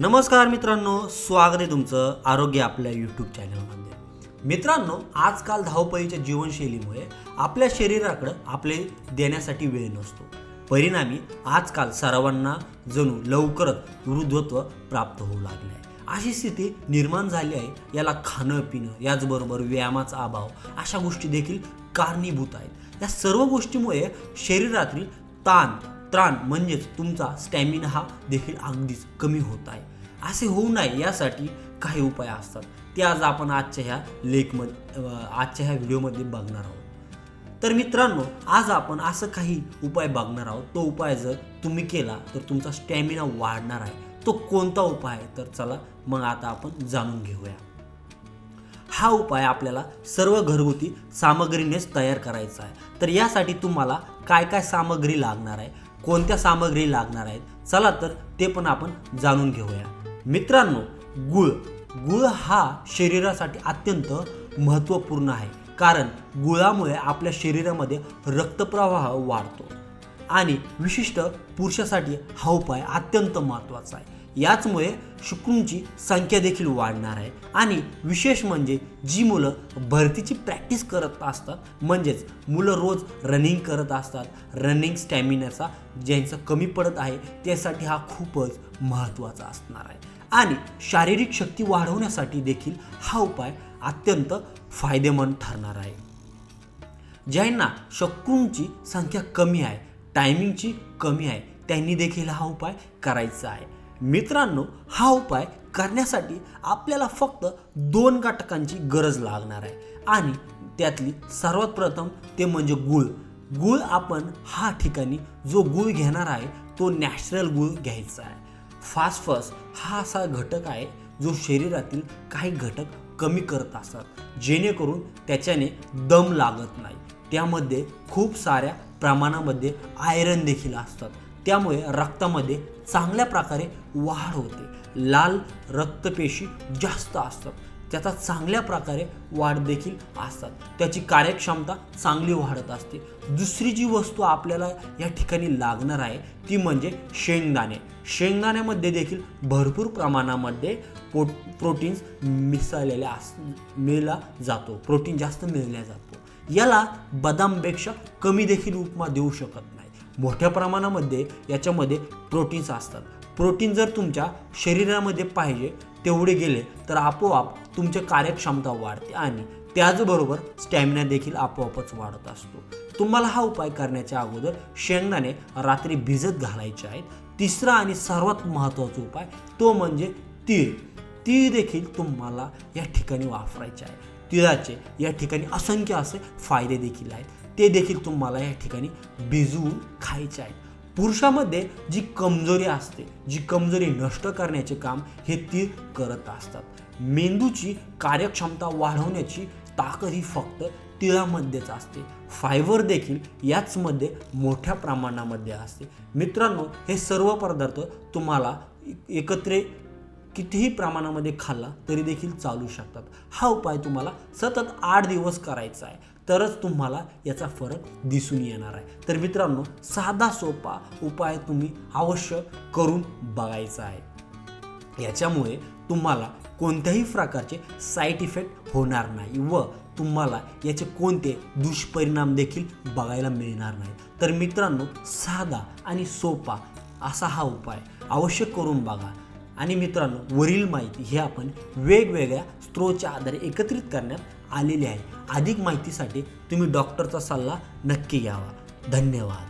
नमस्कार मित्रांनो स्वागत आहे तुमचं आरोग्य आपल्या यूट्यूब चॅनलमध्ये मित्रांनो आजकाल धावपळीच्या जीवनशैलीमुळे आपल्या शरीराकडं आपले देण्यासाठी वेळ नसतो. परिणामी आजकाल सर्वांना जणू लवकरच वृद्धत्व प्राप्त होऊ लागले आहे अशी स्थिती निर्माण झाली आहे याला खाणं पिणं याचबरोबर व्यायामाचा अभाव अशा गोष्टी देखील कारणीभूत आहेत. या सर्व गोष्टीमुळे शरीरातील ताण त्राण म्हणजेच तुमचा स्टॅमिना हा देखील अगदीच कमी होत आहे. असे होऊ नये यासाठी काही उपाय असतात. ते आज आपण आजच्या ह्या लेखमध्ये आजच्या ह्या व्हिडिओमध्ये बघणार आहोत. तर मित्रांनो आज आपण असं काही उपाय बघणार आहोत. तो उपाय जर तुम्ही केला तर तुमचा स्टॅमिना वाढणार आहे. तो कोणता उपाय आहे? तर चला मग आता आपण जाणून घेऊया. हा उपाय आपल्याला सर्व घरगुती सामग्रीनेच तयार करायचा आहे. तर यासाठी तुम्हाला काय काय सामग्री लागणार आहे? कोणत्या सामग्री लागणार आहेत? चला तर ते पण आपण जाणून घेऊया. मित्रांनो गुळ. गुळ हा शरीरासाठी अत्यंत महत्त्वपूर्ण आहे. कारण गुळामुळे आपल्या शरीरामध्ये रक्तप्रवाह वाढतो. आणि विशिष्ट पुरुषासाठी हा उपाय अत्यंत महत्त्वाचा आहे. याचमुळे शुक्रूंची संख्या देखील वाढणार आहे. आणि विशेष म्हणजे जी मुलं भरतीची प्रॅक्टिस करत असतात म्हणजेच मुलं रोज रनिंग करत असतात रनिंग स्टॅमिनाचा ज्यांचं कमी पडत आहे त्यासाठी हा खूपच महत्त्वाचा असणार आहे. आणि शारीरिक शक्ती वाढवण्यासाठी देखील हा उपाय अत्यंत फायदेमंद ठरणार आहे. ज्यांना शक्रूंची संख्या कमी आहे टायमिंगची कमी आहे त्यांनी देखील हा उपाय करायचा आहे. मित्रांनो हा उपाय करण्यासाठी आपल्याला फक्त दोन घटकांची गरज लागणार आहे आणि त्यातली सर्वात प्रथम ते म्हणजे गुळ. गुळ आपण हा ठिकाणी जो गुळ घेणार आहे तो नॅचरल गुळ घ्यायचा आहे. फास्फस हा असा घटक आहे जो शरीरातील काही घटक कमी करत असतात जेणेकरून त्याच्याने दम लागत नाही. त्यामध्ये खूप साऱ्या प्रमाणामध्ये आयरन देखील असतात. त्यामुळे रक्तामध्ये चांगल्या प्रकारे वाढ होते. लाल रक्तपेशी जास्त असतात. त्याचा चांगल्या प्रकारे वाढ देखील असतात. त्याची कार्यक्षमता चांगली वाढत असते. दुसरी जी वस्तू आपल्याला या ठिकाणी लागणार आहे ती म्हणजे शेंगदाणे. शेंगदाण्यामध्ये देखील भरपूर प्रमाणामध्ये पो प्रोटीन्स मिसळलेले अस मिळला जातो. प्रोटीन जास्त मिळल्या जातो. याला बदामपेक्षा कमी देखील उपमा देऊ शकत नाही. मोठ्या प्रमाणामध्ये याच्यामध्ये प्रोटीन्स असतात. प्रोटीन जर तुमच्या शरीरामध्ये पाहिजे तेवढे गेले तर आपोआप तुमची कार्यक्षमता वाढते आणि त्याचबरोबर स्टॅमिना देखील आपोआपच वाढत असतो. तुम्हाला हा उपाय करण्याच्या अगोदर शेंगदाणे रात्री भिजत घालायचे आहेत. तिसरा आणि सर्वात महत्त्वाचा उपाय तो म्हणजे तीळ. तीळ देखील तुम्हाला या ठिकाणी वापरायचे आहे. तिळाचे या ठिकाणी असंख्य असे फायदे देखील आहेत. ते देखील तुम्हाला या ठिकाणी भिजवून खायचे आहेत. पुरुषामध्ये जी कमजोरी असते जी कमजोरी नष्ट करण्याचे काम हे तीळ करत असतात. मेंदूची कार्यक्षमता वाढवण्याची ताकद ही फक्त तिळामध्येच असते. फायबर देखील याचमध्ये मोठ्या प्रमाणामध्ये असते. मित्रांनो हे सर्व पदार्थ तुम्हाला एकत्र कितीही प्रमाणामध्ये खाल्ला तरी देखील चालू शकतात. हा उपाय तुम्हाला सतत आठ दिवस करायचा आहे. तरच तुम्हाला याचा फरक दिसून येणार आहे. तर मित्रांनो साधा सोपा उपाय तुम्ही अवश्य करून बघायचा आहे. याच्यामुळे तुम्हाला कोणत्याही प्रकारचे साईड इफेक्ट होणार नाही व तुम्हाला याचे कोणते दुष्परिणाम देखील बघायला मिळणार नाही. तर मित्रांनो साधा आणि सोपा असा हा उपाय अवश्य करून बघा. आणि मित्रांनो वरील माहिती ही आपण वेगवेगळ्या स्त्रोच्या आधारे एकत्रित करण्यात आलेली आहे. अधिक माहितीसाठी तुम्ही डॉक्टरचा सल्ला नक्की घ्यावा. धन्यवाद.